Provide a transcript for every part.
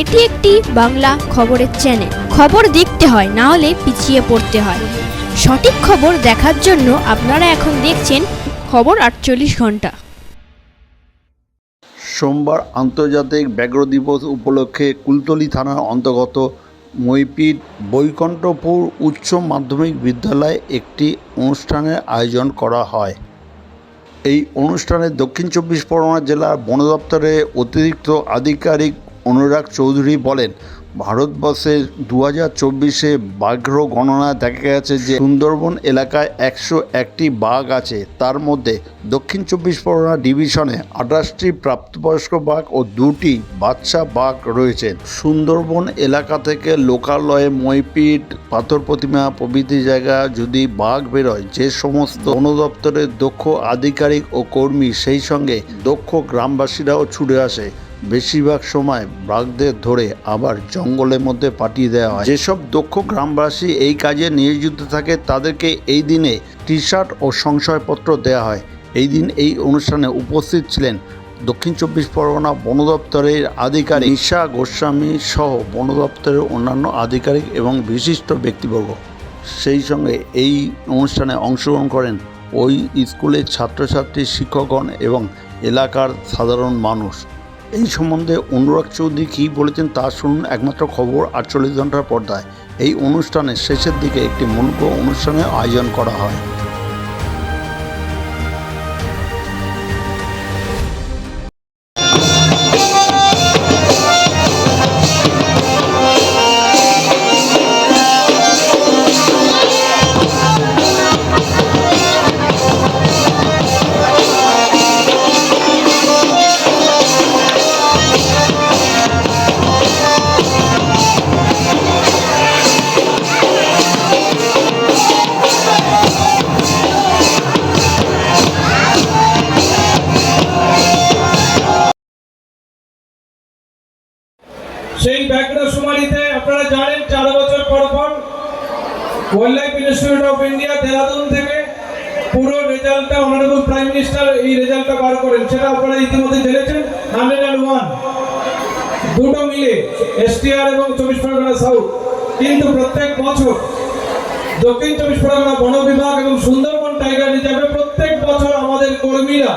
এটি একটি বাংলা খবরের চ্যানেল খবর দেখতে হয়, না হলে পিছিয়ে পড়তে হয়। সঠিক খবর দেখার জন্য আপনারা এখন দেখছেন খবর আটচল্লিশ ঘণ্টা। সোমবার আন্তর্জাতিক ব্যাঘ্র দিবস উপলক্ষে কুলতলি থানার অন্তর্গত মইপিট বৈকণ্ঠপুর উচ্চ মাধ্যমিক বিদ্যালয়ে একটি অনুষ্ঠানের আয়োজন করা হয়। এই অনুষ্ঠানে দক্ষিণ চব্বিশ পরগনা জেলার বন দপ্তরের অতিরিক্ত আধিকারিক অনুরাগ চৌধুরী বলেন, ভারতবর্ষের দু হাজার চব্বিশে বাঘ্র গণনা দেখা গেছে যে সুন্দরবন এলাকায় একশো একটি বাঘ আছে। তার মধ্যে দক্ষিণ চব্বিশ পরগনা ডিভিশনে আঠাশটি প্রাপ্তবয়স্ক বাঘ ও দুটি বাচ্চা বাঘ রয়েছে। সুন্দরবন এলাকা থেকে লোকালয়ে মইপিট, পাথর প্রতিমা, প্রভৃতি জায়গা যদি বাঘ বেরোয়, যে সমস্ত বন দপ্তরের দক্ষ আধিকারিক ও কর্মী সেই সঙ্গে দক্ষ গ্রামবাসীরাও ছুটে আসে। বেশিরভাগ সময় বাঘদের ধরে আবার জঙ্গলের মধ্যে পাঠিয়ে দেওয়া হয়। যেসব দক্ষ গ্রামবাসী এই কাজে নিয়োজিত থাকে, তাদেরকে এই দিনে টি শার্ট ও সংশয়পত্র দেওয়া হয়। এই দিন এই অনুষ্ঠানে উপস্থিত ছিলেন দক্ষিণ চব্বিশ পরগনা বন দপ্তরের আধিকারিক ঈশা গোস্বামী সহ বন দপ্তরের অন্যান্য আধিকারিক এবং বিশিষ্ট ব্যক্তিবর্গ। সেই সঙ্গে এই অনুষ্ঠানে অংশগ্রহণ করেন ওই স্কুলের ছাত্রছাত্রী, শিক্ষকগণ এবং এলাকার সাধারণ মানুষ। এই সম্বন্ধে অনুরাগ চৌধুরী কী বলেছেন তা শুনুন একমাত্র খবর আটচল্লিশ ঘণ্টার পর্দায়। এই অনুষ্ঠানের শেষের দিকে একটি মূল্য অনুষ্ঠানের আয়োজন করা হয়। সেই ব্যাঘ্র সুমারিতে আপনারা জানেন, চার বছর পর পর wild life institute of India Dehradun থেকে পুরো রেজাল্টটা অনারেবল প্রাইম মিনিস্টার এই রেজাল্টটা বার করেন। সেটা আপনারা ইতিমধ্যে জেনেছেন। হান্ড্রেড অ্যান্ড ওয়ান, দুটো মিলে এসটিআর এবং চব্বিশ পরগনা সাউথ। কিন্তু প্রত্যেক বছর দক্ষিণ চব্বিশ পরগনা বন বিভাগ এবং সুন্দরবন টাইগার রিজার্ভে প্রত্যেক বছর আমাদের কর্মীরা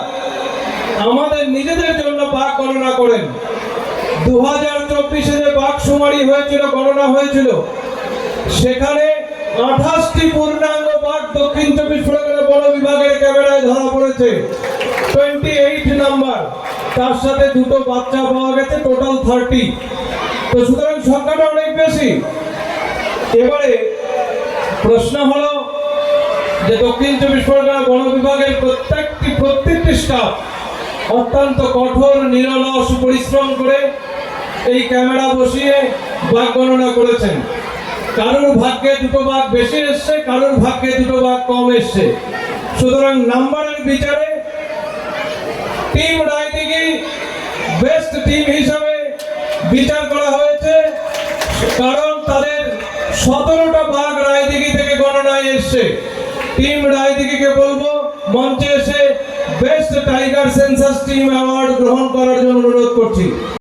আমাদের নিজেদের জন্য বাঘ গণনা করেন। দু হাজার চব্বিশে যে বাঘ হয়েছিল, গণনা হয়েছিল। সেখানে আঠাশটি পূর্ণাঙ্গ বাঘ দক্ষিণ চব্বিশ পরগনা বন বিভাগের ক্যামেরায় ধরা পড়েছে। টোয়েন্টি এইট নাম্বার, তার সাথে দুটো বাচ্চা পাওয়া গেছে টোটাল থার্টি তো সুতরাং সংখ্যাটা অনেক বেশি। এবারে প্রশ্ন হলো যে দক্ষিণ চব্বিশ পরগনা বন বিভাগের প্রত্যেকটি প্রত্যেকটি স্টাফ অত্যন্ত কঠোর, নিরলস পরিশ্রম করে এই ক্যামেরা বসিয়ে বাঘ গণনা করেছেন। কারোর ভাগ্যে দুটো বাঘ বেশি এসছে, কারোর ভাগ্যে দুটো বাঘ কম এসছে। সুতরাং নাম্বারের বিচারে টিম রায়দিঘি বেস্ট টিম হিসাবে বিচার করা হয়েছে। কারণ তাদের সতেরোটা বাঘ রায়দিঘি থেকে গণনায় এসছে। টিম রায়দিঘিকে বলব, মঞ্চে এসে best tiger census team award গ্রহণ করার জন্য অনুরোধ করছি।